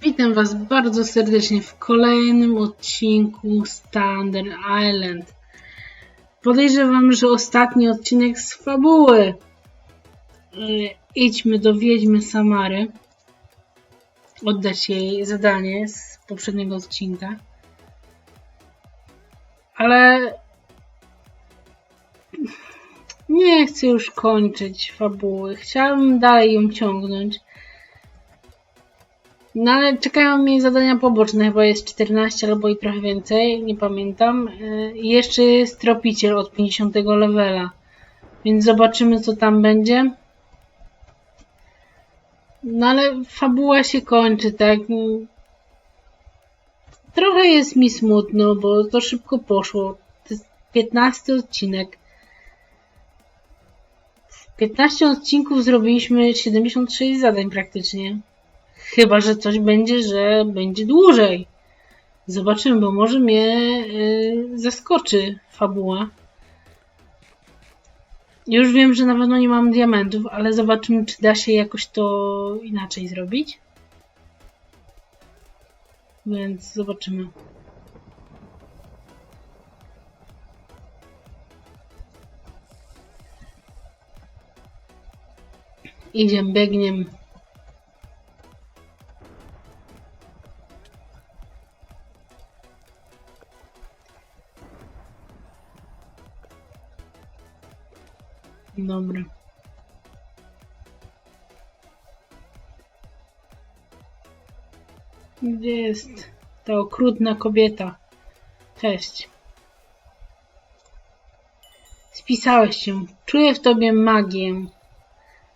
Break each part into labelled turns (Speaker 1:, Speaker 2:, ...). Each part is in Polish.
Speaker 1: Witam Was bardzo serdecznie w kolejnym odcinku Standard Island. Podejrzewam, że ostatni odcinek z fabuły. Yy, Idźmy do Wiedźmy Samary. Oddać jej zadanie z poprzedniego odcinka. Ale nie chcę już kończyć fabuły. Chciałabym dalej ją ciągnąć. No ale czekają mnie zadania poboczne, chyba jest 14 albo i trochę więcej, nie pamiętam. Yy, I jeszcze jest tropiciel od 50 levela. Więc zobaczymy co tam będzie. No ale fabuła się kończy, tak? Trochę jest mi smutno, bo to szybko poszło. To jest 15 odcinek. W 15 odcinków zrobiliśmy 76 zadań praktycznie. Chyba, że coś będzie, że będzie dłużej. Zobaczymy, bo może mnie yy, zaskoczy fabuła. Już wiem, że na pewno nie mam diamentów, ale zobaczymy, czy da się jakoś to inaczej zrobić. Więc zobaczymy. Idziemy, biegniemy. Dobra. Gdzie jest ta okrutna kobieta? Cześć. Spisałeś się. Czuję w tobie magię.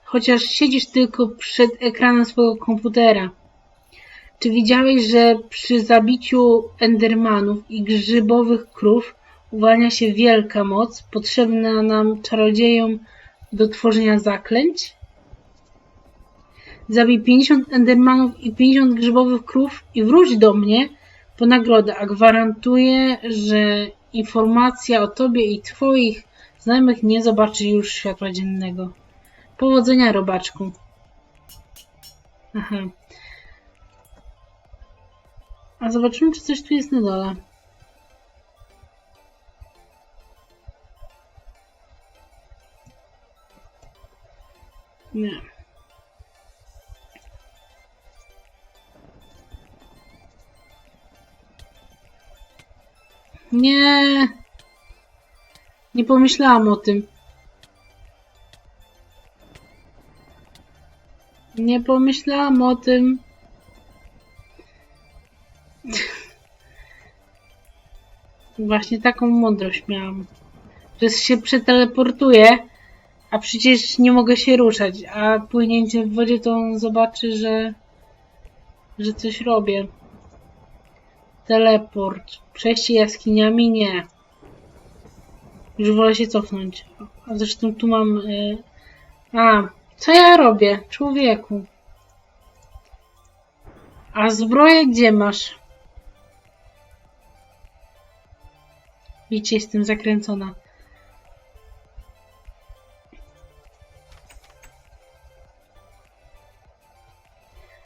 Speaker 1: Chociaż siedzisz tylko przed ekranem swojego komputera. Czy widziałeś, że przy zabiciu endermanów i grzybowych krów uwalnia się wielka moc, potrzebna nam czarodziejom do tworzenia zaklęć? Zabij 50 endermanów i 50 grzybowych krów i wróć do mnie po nagrodę, a gwarantuję, że informacja o tobie i twoich znajomych nie zobaczy już światła dziennego. Powodzenia, robaczku. Aha. A zobaczymy, czy coś tu jest na dole. Nie. Nie pomyślałam o tym. Nie pomyślałam o tym. Właśnie taką mądrość miałam. Że się przeteleportuje, a przecież nie mogę się ruszać, a płynięcie w wodzie to on zobaczy, że, że coś robię. Teleport. Przejście jaskiniami? Nie. Już wolę się cofnąć. A zresztą tu mam... Y... A, co ja robię? Człowieku. A zbroję gdzie masz? Widzicie, jestem zakręcona.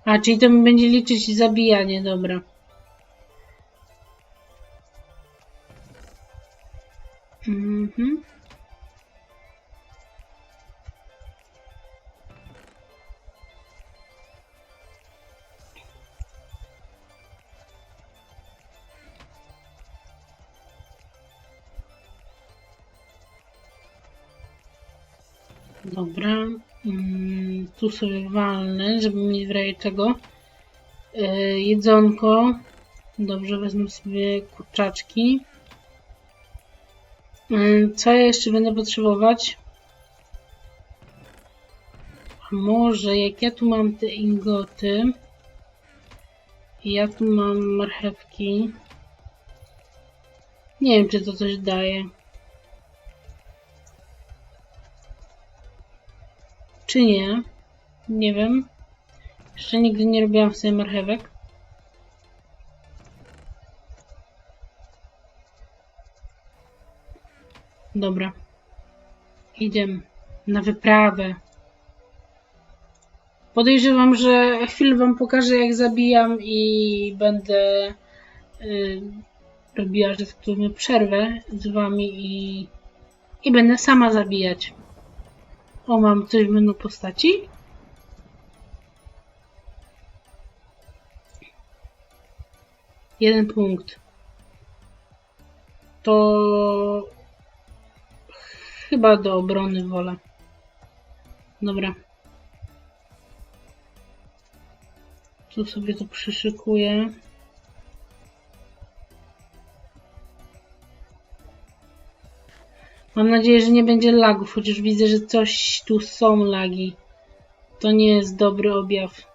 Speaker 1: A, czyli to mi będzie liczyć zabijanie, dobra. Mhm. Dobra. Mm, tu sobie walnę, żeby mieć w czego. Yy, jedzonko. Dobrze, wezmę sobie kurczaczki. Co ja jeszcze będę potrzebować? A może jak ja tu mam te ingoty i ja tu mam marchewki. Nie wiem, czy to coś daje. Czy nie? Nie wiem. Jeszcze nigdy nie robiłam sobie marchewek. Dobra. Idziemy na wyprawę. Podejrzewam, że chwilę wam pokażę jak zabijam i będę y, robiła, że tak przerwę z wami i, i będę sama zabijać. O, mam coś w menu postaci. Jeden punkt. To chyba do obrony wolę. Dobra. Tu sobie to przyszykuję. Mam nadzieję, że nie będzie lagów, chociaż widzę, że coś tu są lagi. To nie jest dobry objaw.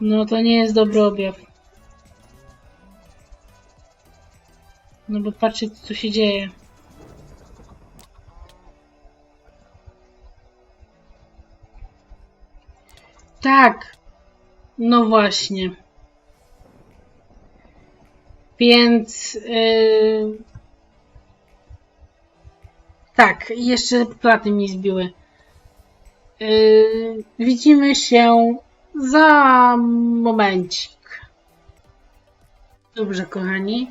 Speaker 1: No to nie jest dobry objaw. No bo patrzcie co się dzieje. Tak. No właśnie. Więc yy... tak, jeszcze platy mi zbiły. Yy... Widzimy się za momencik. Dobrze, kochani.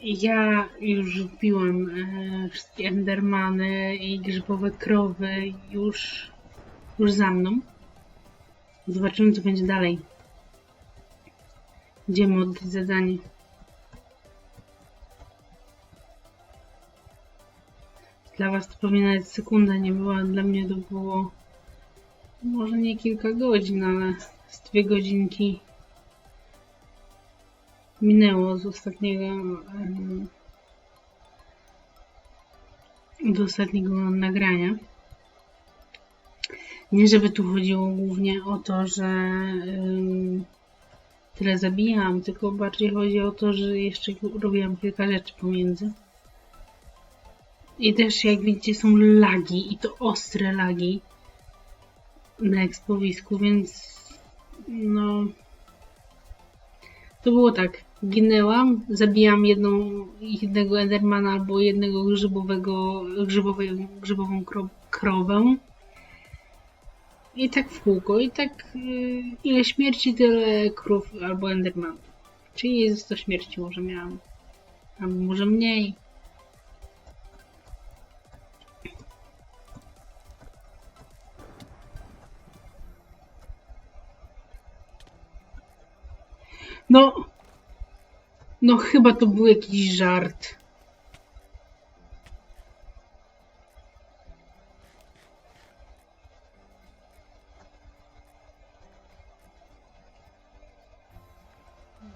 Speaker 1: Ja już wbiłam e, wszystkie endermany i grzybowe krowy już już za mną. Zobaczymy, co będzie dalej. Idziemy oddać zadanie. Dla Was to pewnie nawet sekunda nie była, dla mnie to było może nie kilka godzin, ale z dwie godzinki minęło z ostatniego do ostatniego nagrania. Nie, żeby tu chodziło głównie o to, że tyle zabijam, tylko bardziej chodzi o to, że jeszcze robiłam kilka rzeczy pomiędzy. I też jak widzicie są lagi i to ostre lagi na ekspowisku, więc no to było tak. Ginęłam, zabijam jedną, jednego Endermana albo jednego grzybowego, grzybową krowę i tak w kółko. I tak yy, ile śmierci, tyle krów albo endermanów. Czyli jest 100 śmierci może miałam. Albo może mniej. No, no chyba to był jakiś żart.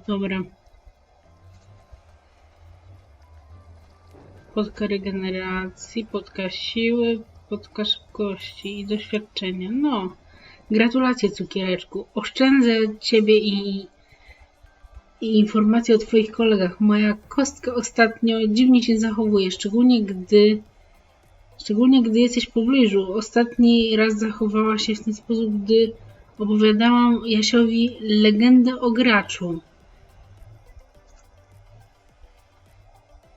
Speaker 1: Dobra. Podka regeneracji, podka siły, podka szybkości i doświadczenia. No, gratulacje cukiereczku. Oszczędzę ciebie i, i informacje o twoich kolegach. Moja kostka ostatnio dziwnie się zachowuje, szczególnie gdy szczególnie gdy jesteś w pobliżu. Ostatni raz zachowała się w ten sposób, gdy opowiadałam Jasiowi legendę o graczu.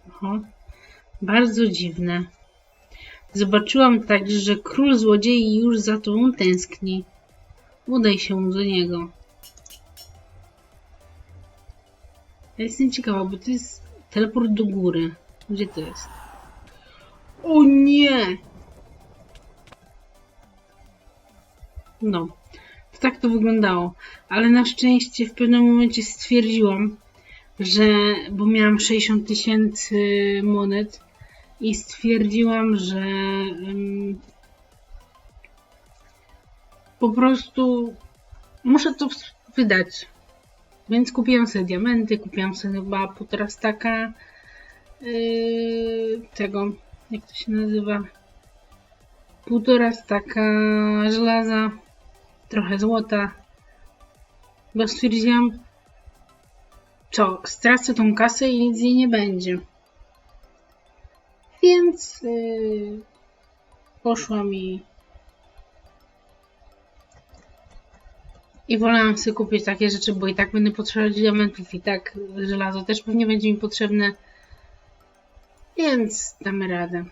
Speaker 1: Oho, bardzo dziwne. Zobaczyłam także, że król złodziei już za tobą tęskni. Udaj się do niego. Ja jestem ciekawa, bo to jest teleport do góry. Gdzie to jest? O nie! No, to tak to wyglądało. Ale na szczęście w pewnym momencie stwierdziłam, że, bo miałam 60 tysięcy monet i stwierdziłam, że um, po prostu muszę to wydać. Więc kupiłam sobie diamenty, kupiłam sobie chyba półtora staka yy, tego, jak to się nazywa, półtora staka żelaza, trochę złota, bo stwierdziłam, co, stracę tą kasę i nic jej nie będzie. Więc yy, poszła mi I wolałam sobie kupić takie rzeczy, bo i tak będę potrzebować diamentów, i tak żelazo też pewnie będzie mi potrzebne. Więc damy radę.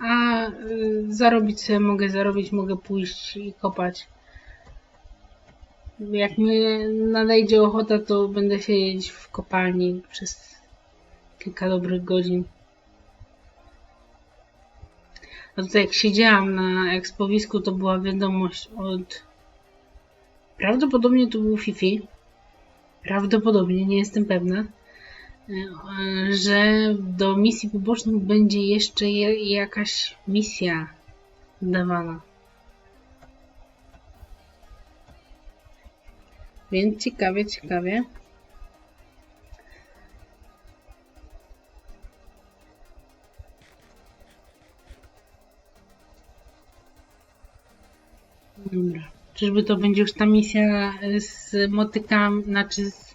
Speaker 1: A y, zarobić sobie mogę zarobić, mogę pójść i kopać. Jak mi nadejdzie ochota, to będę siedzieć w kopalni przez kilka dobrych godzin. A tutaj jak siedziałam na ekspowisku, to była wiadomość od... Prawdopodobnie to był Fifi. Prawdopodobnie, nie jestem pewna. e, Że do misji pobocznych będzie jeszcze je- jakaś misja dawana. Więc ciekawie, ciekawie. Czyżby to będzie już ta misja z motykami, znaczy z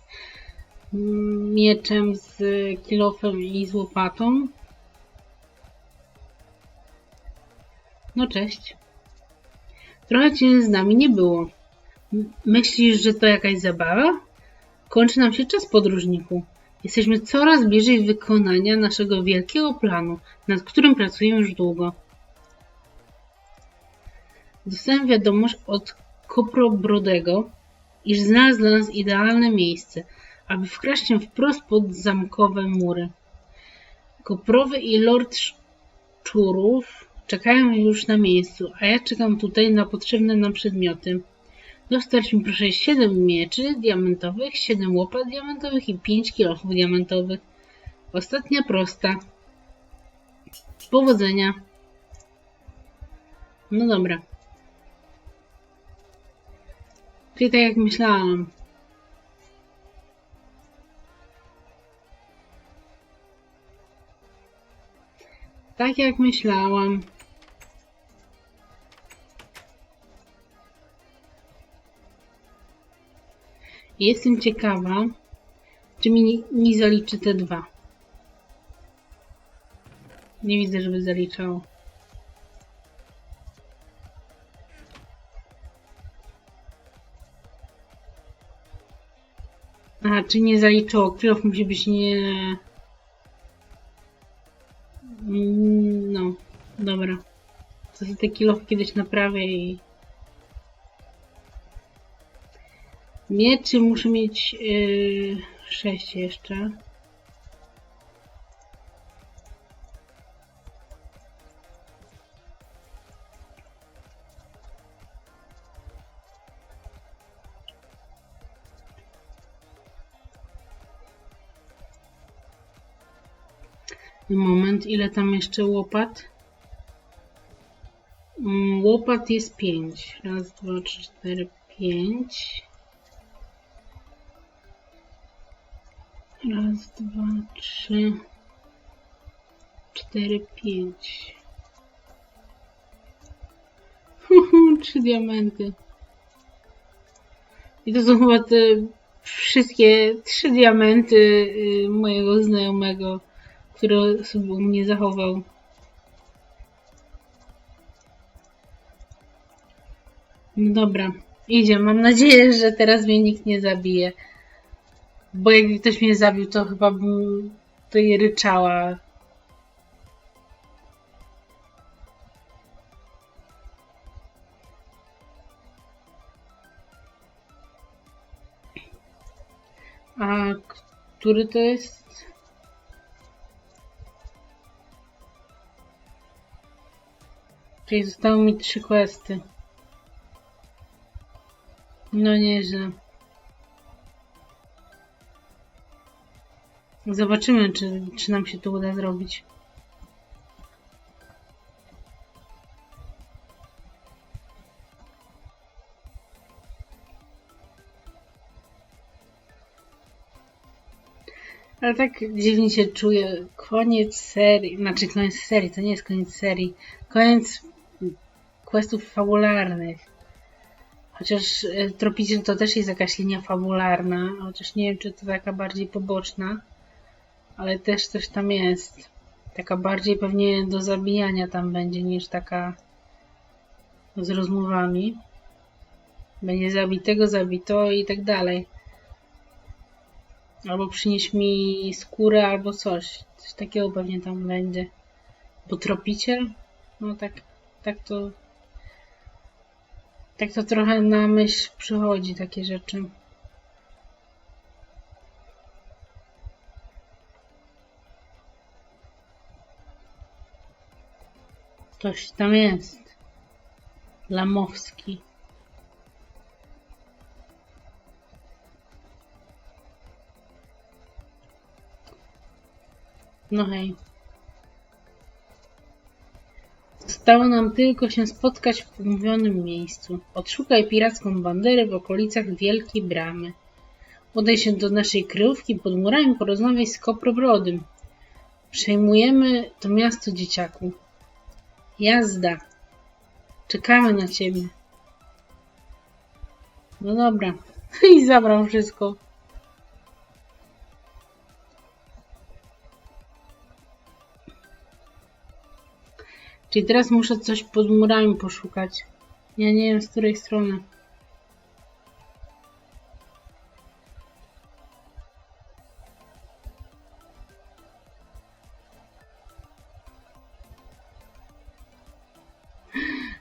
Speaker 1: mieczem, z kilofem i z łopatą? No cześć. Trochę cię z nami nie było. Myślisz, że to jakaś zabawa? Kończy nam się czas podróżniku. Jesteśmy coraz bliżej wykonania naszego wielkiego planu, nad którym pracujemy już długo. Dostałem wiadomość od Koprobrodego, iż znalazł nas idealne miejsce, aby wkraść się wprost pod zamkowe mury. Koprowy i Lord Szczurów czekają już na miejscu, a ja czekam tutaj na potrzebne nam przedmioty. Dostarcz mi proszę 7 mieczy diamentowych, 7 łopat diamentowych i 5 kilofów diamentowych. Ostatnia prosta. Powodzenia. No dobra. Czyli tak jak myślałam. Tak jak myślałam. Jestem ciekawa, czy mi nie zaliczy te dwa. Nie widzę, żeby zaliczało. A, czy nie zaliczyło? Kilof musi być nie... Mm, No, dobra. To sobie te kilof kiedyś naprawię i... Mieczy muszę mieć yy, 6 jeszcze. Moment, ile tam jeszcze łopat? Mm, Łopat jest 5. Raz, dwa, trzy, cztery, pięć. Raz, dwa, trzy, cztery, pięć. Trzy diamenty. I to są chyba te wszystkie trzy diamenty y, mojego znajomego, który sobie u mnie zachował. No dobra, idzie. Mam nadzieję, że teraz mnie nikt nie zabije. Bo jakby ktoś mnie zabił, to chyba bym tutaj ryczała. A który to jest? Czyli zostały mi trzy questy. No nieźle. Zobaczymy, czy, czy nam się to uda zrobić. Ale tak dziwnie się czuję. Koniec serii, znaczy koniec serii, to nie jest koniec serii. Koniec questów fabularnych. Chociaż e, Tropiciel to też jest jakaś linia fabularna, chociaż nie wiem, czy to taka bardziej poboczna, ale też coś tam jest. Taka bardziej pewnie do zabijania tam będzie niż taka z rozmowami. Będzie zabitego, zabito i tak dalej. Albo przynieś mi skórę, albo coś. Coś takiego pewnie tam będzie. Bo tropiciel? No tak, tak to... Tak to trochę na myśl przychodzi takie rzeczy. Ktoś tam jest. Lamowski. No hej. Zostało nam tylko się spotkać w umówionym miejscu. Odszukaj piracką banderę w okolicach Wielkiej Bramy. Udaj się do naszej kryjówki pod murami, porozmawiaj z Koprobrodym. Przejmujemy to miasto dzieciaku. Jazda. Czekamy na ciebie. No dobra. I zabrał wszystko. Czyli teraz muszę coś pod murami poszukać. Ja nie wiem z której strony.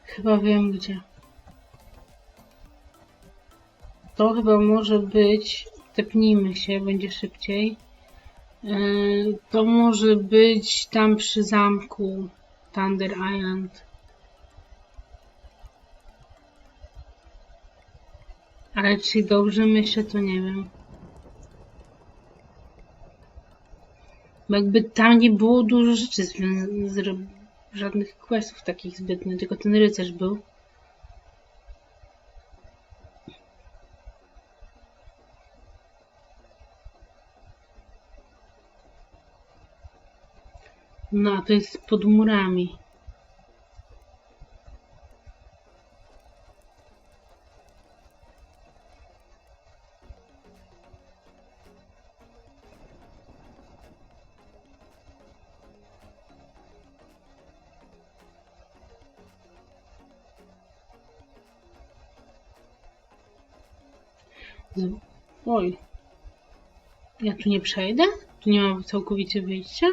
Speaker 1: Chyba wiem gdzie. To chyba może być. Tepnijmy się, będzie szybciej. Yy, To może być tam przy zamku Thunder Island. Ale czy dobrze myślę, to nie wiem. Bo jakby tam nie było dużo rzeczy żadnych questów takich zbytnio, tylko ten rycerz był. No, to jest pod murami. Oj. Ja tu nie przejdę? Tu nie ma całkowicie wyjścia?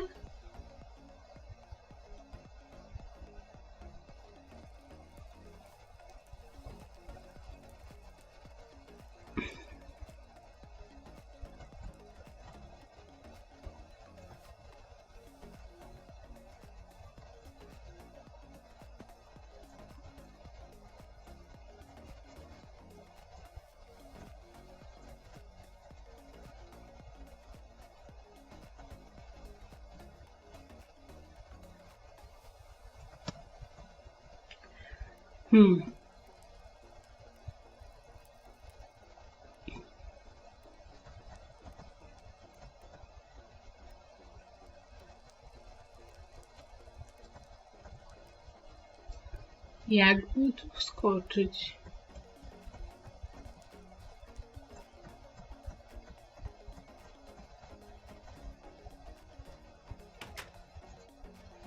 Speaker 1: Jakby tu wskoczyć?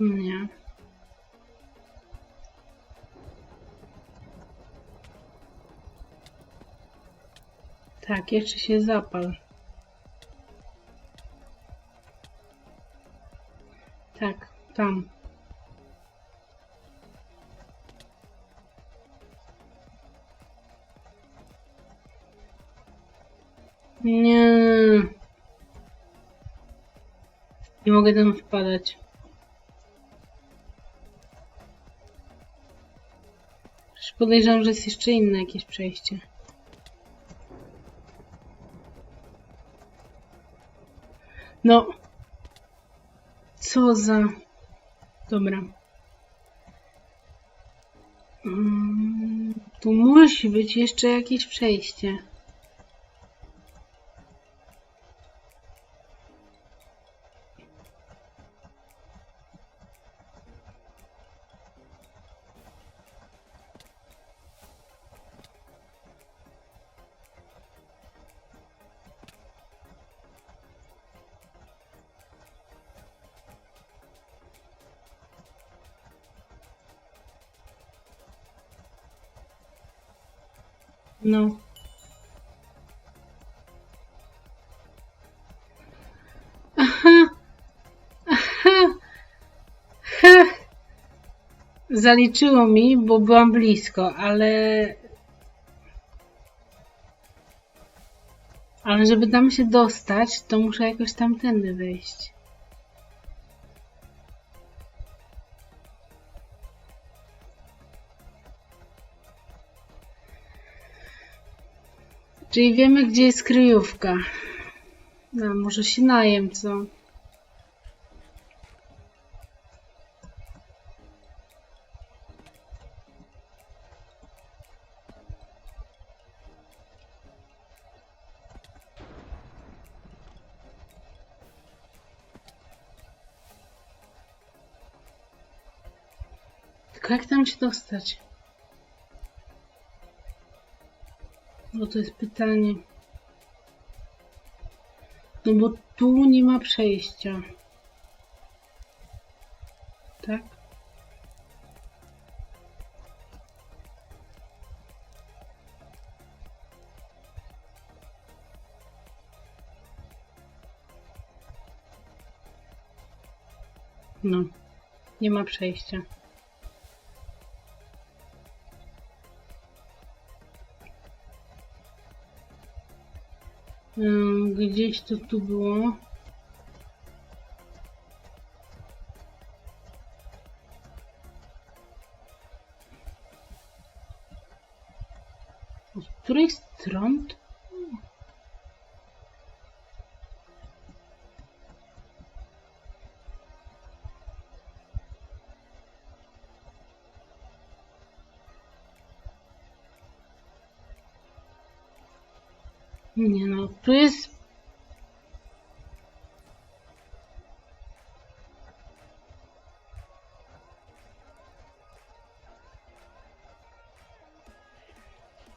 Speaker 1: Nie. Tak, jeszcze się zapal. Mogę tam wpadać. Przecież podejrzewam, że jest jeszcze inne jakieś przejście. No. Co za... Dobra. Mm, tu musi być jeszcze jakieś przejście. No. Zaliczyło mi, bo byłam blisko, ale... Ale żeby tam się dostać, to muszę jakoś tamtędy wejść. Czyli wiemy, gdzie jest kryjówka. No, może się najem, co? Tylko jak tam się dostać? No to jest pytanie. No bo tu nie ma przejścia. Tak? No, nie ma przejścia. Gdzieś to tu było. Z której strony? Tu jest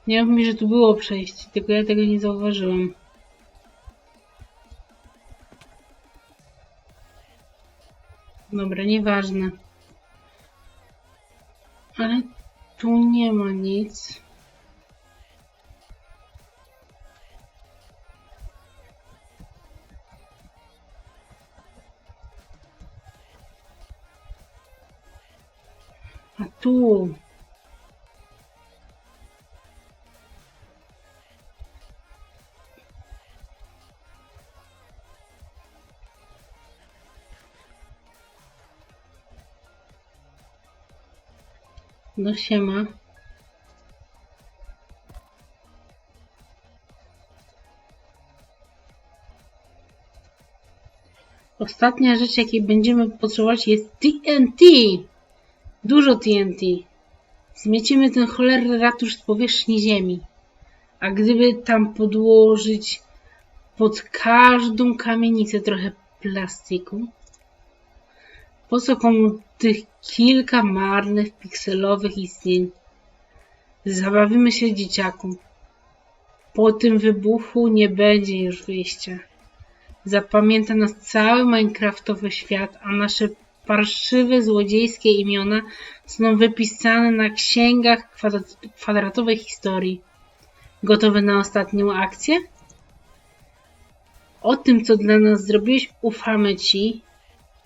Speaker 1: Nie mi, że tu było przejście, tylko ja tego nie zauważyłam. Dobra, nieważne. Ale tu nie ma nic. A tu. No siema. Ostatnia rzecz, jakiej będziemy potrzebować jest TNT. Dużo TNT. Zmiecimy ten cholerny ratusz z powierzchni ziemi. A gdyby tam podłożyć pod każdą kamienicę trochę plastiku, po co komu tych kilka marnych, pikselowych istnień? Zabawimy się dzieciaku. Po tym wybuchu nie będzie już wyjścia. Zapamięta nas cały Minecraftowy świat, a nasze parszywe, złodziejskie imiona są wypisane na księgach kwadrat kwadratowej historii. Gotowy na ostatnią akcję? O tym, co dla nas zrobiłeś, ufamy Ci.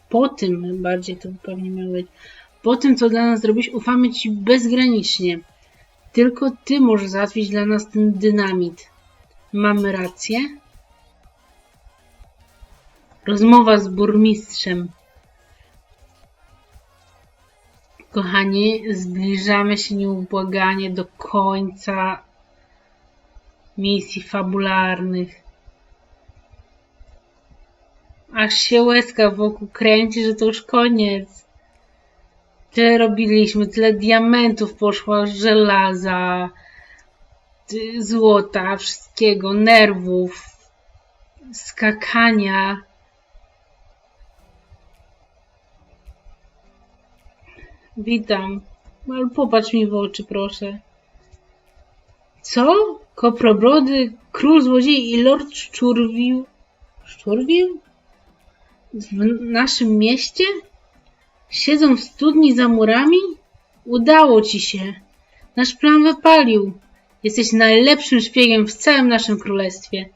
Speaker 1: Po tym, bardziej to pewnie miało być, po tym, co dla nas zrobiłeś, ufamy Ci bezgranicznie. Tylko Ty możesz załatwić dla nas ten dynamit. Mamy rację? Rozmowa z burmistrzem. Kochani, zbliżamy się nieubłaganie do końca misji fabularnych. Aż się łezka wokół kręci, że to już koniec. Tyle robiliśmy, tyle diamentów poszło, żelaza, złota, wszystkiego, nerwów, skakania. Witam. Ale popatrz mi w oczy, proszę. Co? Koprobrody, król złodziei i lord szczurwił... Szczurwił? W naszym mieście? Siedzą w studni za murami? Udało ci się. Nasz plan wypalił. Jesteś najlepszym szpiegiem w całym naszym królestwie.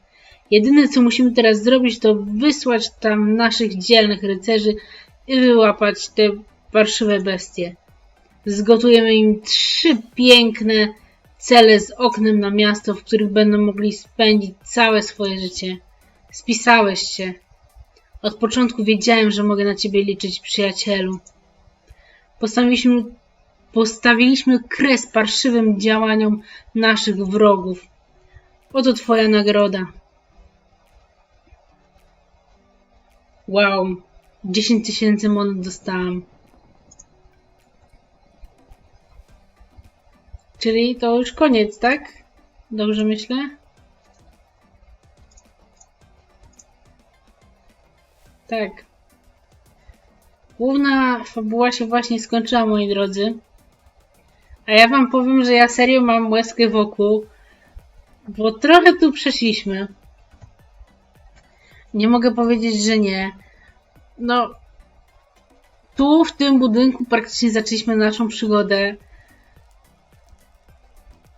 Speaker 1: Jedyne, co musimy teraz zrobić, to wysłać tam naszych dzielnych rycerzy i wyłapać te parszywe bestie. Zgotujemy im trzy piękne cele z oknem na miasto, w których będą mogli spędzić całe swoje życie. Spisałeś się. Od początku wiedziałem, że mogę na ciebie liczyć, przyjacielu. Postawiliśmy, postawiliśmy kres parszywym działaniom naszych wrogów. Oto twoja nagroda. Wow, 10 tysięcy monet dostałam. Czyli to już koniec, tak? Dobrze myślę? Tak. Główna fabuła się właśnie skończyła, moi drodzy. A ja wam powiem, że ja serio mam łezkę wokół, bo trochę tu przeszliśmy. Nie mogę powiedzieć, że nie. No, tu w tym budynku praktycznie zaczęliśmy naszą przygodę.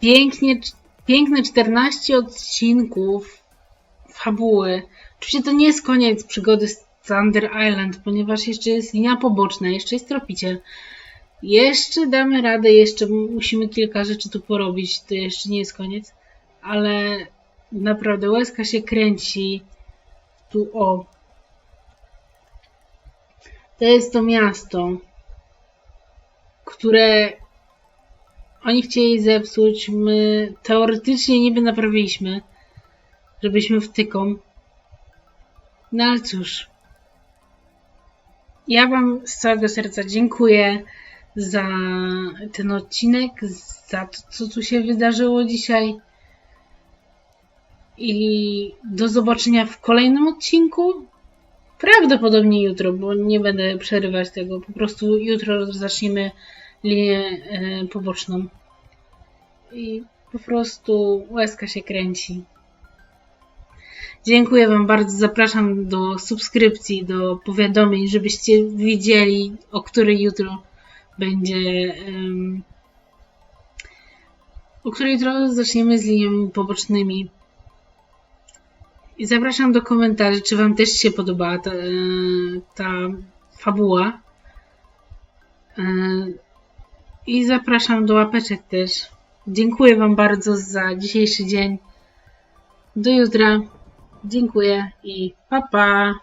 Speaker 1: Pięknie, piękne 14 odcinków fabuły. Oczywiście to nie jest koniec przygody z Thunder Island, ponieważ jeszcze jest linia poboczna, jeszcze jest tropiciel. Jeszcze damy radę, jeszcze musimy kilka rzeczy tu porobić, to jeszcze nie jest koniec, ale naprawdę łezka się kręci. Tu o. To jest to miasto, które oni chcieli zepsuć. My teoretycznie niby naprawiliśmy, żebyśmy wtyką. No ale cóż. Ja Wam z całego serca dziękuję za ten odcinek, za to, co tu się wydarzyło dzisiaj. I do zobaczenia w kolejnym odcinku. Prawdopodobnie jutro, bo nie będę przerywać tego. Po prostu jutro zaczniemy linię e, poboczną. I po prostu łezka się kręci. Dziękuję Wam bardzo. Zapraszam do subskrypcji, do powiadomień, żebyście wiedzieli, o której jutro będzie. O której jutro zaczniemy z liniami pobocznymi. I zapraszam do komentarzy, czy Wam też się podobała ta, ta fabuła. I zapraszam do łapeczek też. Dziękuję Wam bardzo za dzisiejszy dzień. Do jutra. Dziękuję i pa pa.